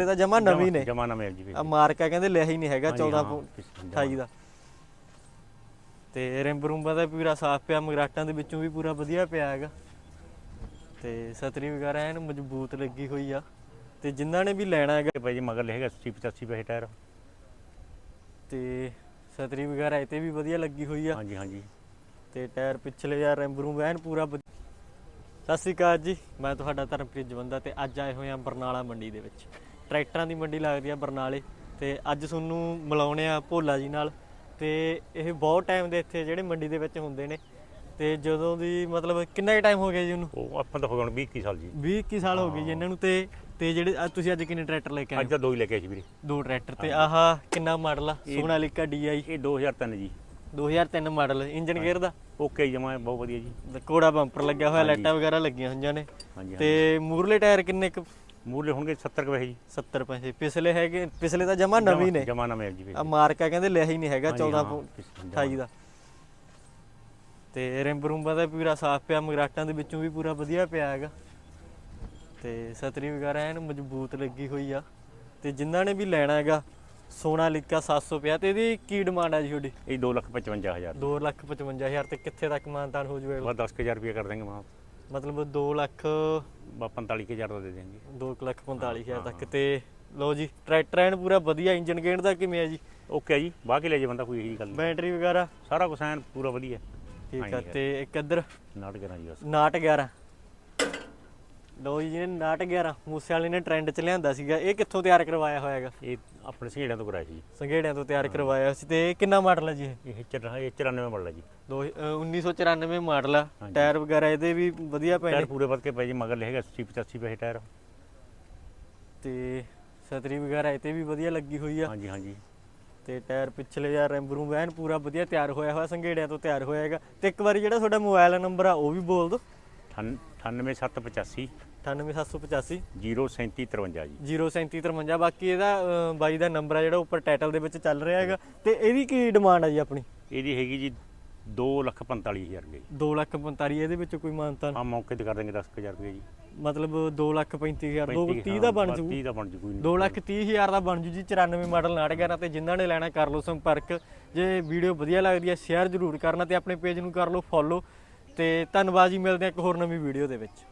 ਇਹ ਤਾਂ ਜਮਾ ਨਵੀਂ ਨੇ। ਜਮਾ ਨਵੇਂ ਜੀ ਆ ਮਾਰਕਾ ਕਹਿੰਦੇ ਲਿਆ ਹੀ ਨਹੀਂ ਹੈਗਾ ਹਾਂਜੀ, 14 ਹਾਂ, ਪੁ- ਪਿਛ- 28 ਦਾ ਤੇ ਰਿੰਬ ਰੂੰਬਾਂ ਦਾ ਪੂਰਾ ਸਾਫ਼ ਪਿਆ ਮਗਰਾਟਾਂ ਦੇ ਵਿੱਚੋਂ ਵੀ ਪੂਰਾ ਵਧੀਆ ਪਿਆ ਹੈਗਾ। ਤੇ ਸਤਰੀ ਵਗੈਰਾ ਐਨ ਮਜ਼ਬੂਤ ਲੱਗੀ ਹੋਈ ਆ। ਤੇ ਜਿਨ੍ਹਾਂ ਨੇ ਵੀ ਲੈਣਾ ਹੈਗਾ ਭਾਈ ਜੀ ਮਗਰ ਲਿਖੇਗਾ 80 85 ਪੈਸੇ ਟਾਇਰ। ਤੇ ਸਤਰੀ ਵਗੈਰਾ ਇਹ ਤੇ ਵੀ ਵਧੀਆ ਲੱਗੀ ਹੋਈ ਆ। ਹਾਂਜੀ ਹਾਂਜੀ। ਤੇ ਟਾਇਰ ਪਿਛਲੇ ਯਾਰ ਰਿੰਬ ਰੂੰਬ ਐਨ ਪੂਰਾ ਸਤਿ ਸ਼੍ਰੀ ਅਕਾਲ ਜੀ ਮੈਂ ਤੁਹਾਡਾ ਧਰਮਪ੍ਰੀਤ ਜਵੰਦਾ ਤੇ ਅੱਜ ਆਏ ਹੋਏ ਆ ਬਰਨਾਲਾ ਮੰਡੀ ਦੇ ਵਿੱਚ। ਟਰੈਕਟਰਾਂ ਦੀ ਮੰਡੀ ਲੱਗਦੀ ਆ ਬਰਨਾਲੇ ਤੇ ਅੱਜ ਤੁਹਾਨੂੰ ਮਿਲਾਉਣੇ ਆ ਭੋਲਾ ਜੀ ਨਾਲ ਤੇ ਇਹ ਬਹੁਤ ਟਾਈਮ ਦੇ ਇੱਥੇ ਜਿਹੜੇ ਮੰਡੀ ਦੇ ਵਿੱਚ ਹੁੰਦੇ ਨੇ ਤੇ ਜਦੋਂ ਦੀ ਮਤਲਬ ਕਿੰਨਾ ਹੀ ਟਾਈਮ ਹੋ ਗਿਆ ਜੀ ਉਹਨੂੰ? ਉਹ ਆਪਾਂ ਤਾਂ ਹੋ ਗਏ ਹੁਣ 20 21 ਸਾਲ ਜੀ। 20 21 ਸਾਲ ਹੋ ਗਏ ਜੀ ਇਹਨਾਂ ਨੂੰ ਤੇ ਤੇ ਜਿਹੜੇ ਅੱਜ ਤੁਸੀਂ ਅੱਜ ਕਿੰਨੇ ਟਰੈਕਟਰ ਲੈ ਕੇ ਆਏ ਅੱਜ ਤਾਂ ਦੋ ਹੀ ਲੈ ਕੇ ਆਏ ਸੀ ਵੀਰੇ। ਦੋ ਟਰੈਕਟਰ ਤੇ ਆਹ ਕਿੰਨਾ ਮਾਡਲ ਆ? ਸੋਨਾਲੀਕਾ DI ਇਹ 2003 ਜੀ। 2003 ਮਾਡਲ ਇੰਜਨ ਗੇਅਰ ਦਾ? ਓਕੇ ਜਮਾ ਬਹੁਤ ਵਧੀਆ ਜੀ। ਕੋੜਾ ਬੰਪਰ ਲੱਗਿਆ ਹੋਇਆ ਲਾਈਟਾਂ ਵਗੈਰਾ ਲੱਗੀਆਂ ਹੋਈਆਂ ਨੇ। ਤੇ ਮੂਰਲੇ ਟਾਇਰ ਕਿੰਨੇ ਕੁ ਮੂਲੇ ਹੋਣਗੇ 70 ਕੁ ਪੈਸੇ ਜੀ। 70 ਪੈਸੇ। ਪਿਛਲੇ ਹੈਗੇ ਪਿਛਲੇ ਤਾਂ ਜਮਾ ਨਵੀਂ ਨੇ। ਜਮਾ ਨਵੇਂ ਜੀ ਆ ਮਾਰਕਾ ਕਹਿੰਦੇ ਲਿਆ ਹੀ ਨਹੀਂ ਹੈਗਾ ਹਾਂਜੀ, 14 ਹਾਂ, ਪੁ- ਪਿਛ- 28 ਦਾ। ਤੇ ਰਿੰਬ ਰੂੰਬਾਂ ਦਾ ਪੂਰਾ ਸਾਫ਼ ਪਿਆ ਮਗਰਾਟਾਂ ਦੇ ਵਿੱਚੋਂ ਵੀ ਪੂਰਾ ਵਧੀਆ ਪਿਆ ਹੈਗਾ। ਤੇ ਸਤਰੀ ਵਗੈਰਾ ਐਨ ਮਜ਼ਬੂਤ ਲੱਗੀ ਹੋਈ ਆ। ਤੇ ਜਿਨ੍ਹਾਂ ਨੇ ਵੀ ਲੈਣਾ ਹੈਗਾ ਸੋਨਾ ਲਿਕਾ 750 ਤੇ ਇਹਦੀ ਕੀ ਡਿਮਾਂਡ ਆ ਜੀ ਤੁਹਾਡੀ? ਇਹ 255000 255000 ਤੇ ਕਿੱਥੇ ਤੱਕ ਮਾਨਤਾਨ ਹੋ ਜੂਗਾ ਬਸ 10000 ਰੁਪਏ ਕਰ ਦਾਂਗੇ ਮਾਂ ਮਤਲਬ 2 ਲੱਖ ਬਸ 45000 ਦਾ ਦੇ ਦੇਂਗੇ 2 ਲੱਖ 45000 ਤੱਕ ਤੇ ਲਓ ਜੀ ਟਰੈਕਟਰ ਐਨ ਪੂਰਾ ਵਧੀਆ ਇੰਜਨ ਗੇਅਰ ਦਾ ਕਿਵੇਂ ਆ ਜੀ? ਓਕੇ ਜੀ ਬਾਕੀ ਲੈ ਜੇ ਬੰਦਾ ਕੋਈ ਇਹੀ ਗੱਲ ਨਹੀਂ। ਬੈਟਰੀ ਵਗੈਰਾ? ਸਾਰਾ ਕੁਝ ਐਨ ਪੂਰਾ ਵਧੀਆ। ਠੀਕ ਆ ਤੇ ਇੱਕ ਇੱਧਰ ਨਾਟ ਕਰਾਂ ਜੀ ਬਸ। 911 ਲਓ ਜੀ ਜਿਹਨੇ 911 ਮੂਸੇ ਵਾਲੇ ਨੇ ਟ੍ਰੈਂਡ ਚ ਲਿਆਂਦਾ ਸੀਗਾ ਇਹ ਕਿੱਥੋਂ ਤਿਆਰ ਕਰਵਾਇਆ ਹੋਇਆ ਹੈਗਾ? ਇਹ ਆਪਣੇ ਸੰਘੇੜਿਆਂ ਤੋਂ ਕਰਾਇਆ ਸੀ ਜੀ। ਸੰਘੇੜਿਆਂ ਤੋਂ ਤਿਆਰ ਕਰਵਾਇਆ ਸੀ ਤੇ ਇਹ ਕਿੰਨਾ ਮਾਡਲ ਹੈ ਜੀ ਇਹ? ਇਹ ਚਰ- ਇਹ 94 ਮਾਡਲ ਹੈ ਜੀ। ਦੋ- ਅ, 1994 ਮਾਡਲ ਆ ਟਾਇਰ ਵਗੈਰਾ ਇਹਦੇ ਵੀ ਵਧੀਆ ਪਏ ਟਾਇਰ ਪੂਰੇ ਵੱਧ ਕੇ ਪਏ ਜੀ ਮਗਰ ਲਿਖੇਗਾ 80 85 ਪੈਸੇ ਟਾਇਰ ਤੇ ਸਤਰੀ ਵਗੈਰਾ ਇਹ ਤੇ ਵੀ ਵਧੀਆ ਲੱਗੀ ਹੋਈ ਆ। ਹਾਂਜੀ ਹਾਂਜੀ। ਤੇ ਟਾਇਰ ਪਿਛਲੇ ਯਾਰ ਰੈਂਬਰੂ ਵੈਨ ਪੂਰਾ ਵਧੀਆ ਤਿਆਰ ਹੋਇਆ ਹੋਇਆ ਸੰਘੇੜਿਆਂ ਤੋਂ ਤਿਆਰ ਹੋਇਆ ਹੈਗਾ। ਤੇ ਇੱਕ ਵਾਰੀ ਜਿਹੜਾ ਤੁਹਾਡਾ ਮੋਬਾਈਲ ਨੰਬਰ ਆ ਉਹ ਵੀ ਬੋਲ ਦਿਓ। 98785 98785 03753 ਜੀ। 03753 ਬਾਕੀ ਇਹਦਾ ਅ, ਬਾਈ ਦਾ ਨੰਬਰ ਆ ਜਿਹੜਾ ਉੱਪਰ ਟਾਈਟਲ ਦੇ ਵਿੱਚ ਚੱਲ ਰਿਹਾ ਹੈਗਾ। ਤੇ ਇਹਦੀ ਕੀ ਡਿਮਾਂਡ ਆ ਜੀ ਆਪਣੀ? ਇਹਦੀ ਹੈਗੀ ਜੀ 245000 ਰੁਪਏ ਜੀ। 2 ਲੱਖ 45 ਇਹਦੇ ਵਿੱਚ ਕੋਈ ਮਾਨਤਾ ਆ ਮੌਕੇ ਤੇ ਕਰ ਦਾਂਗੇ 10000 ਰੁਪਏ ਜੀ। ਮਤਲਬ 2 ਲੱਖ 35000 2 35 30 ਦਾ ਬਣ ਜੂ। 30 ਦਾ ਬਣ ਜੂ ਕੋਈ ਨਹੀਂ। 2 ਲੱਖ 30000 ਦਾ ਬਣ ਜੂ ਜੀ 94 ਮਾਡਲ 911 ਤੇ ਜਿਨ੍ਹਾਂ ਨੇ ਲੈਣਾ ਕਰ ਲਓ ਸੰਪਰਕ। ਜੇ ਵੀਡੀਓ ਵਧੀਆ ਲੱਗਦੀ ਹੈ ਸ਼ੇਅਰ ਜ਼ਰੂਰ ਕਰਨਾ ਤੇ ਆਪਣੇ ਪੇਜ ਨੂੰ ਕਰ ਲਓ ਫੋਲੋ ਤੇ ਧੰਨਵਾਦ ਜੀ ਮਿਲਦੇ ਆ ਇੱਕ ਹੋਰ ਨਵੀਂ ਵੀਡੀਓ ਦੇ ਵਿੱਚ।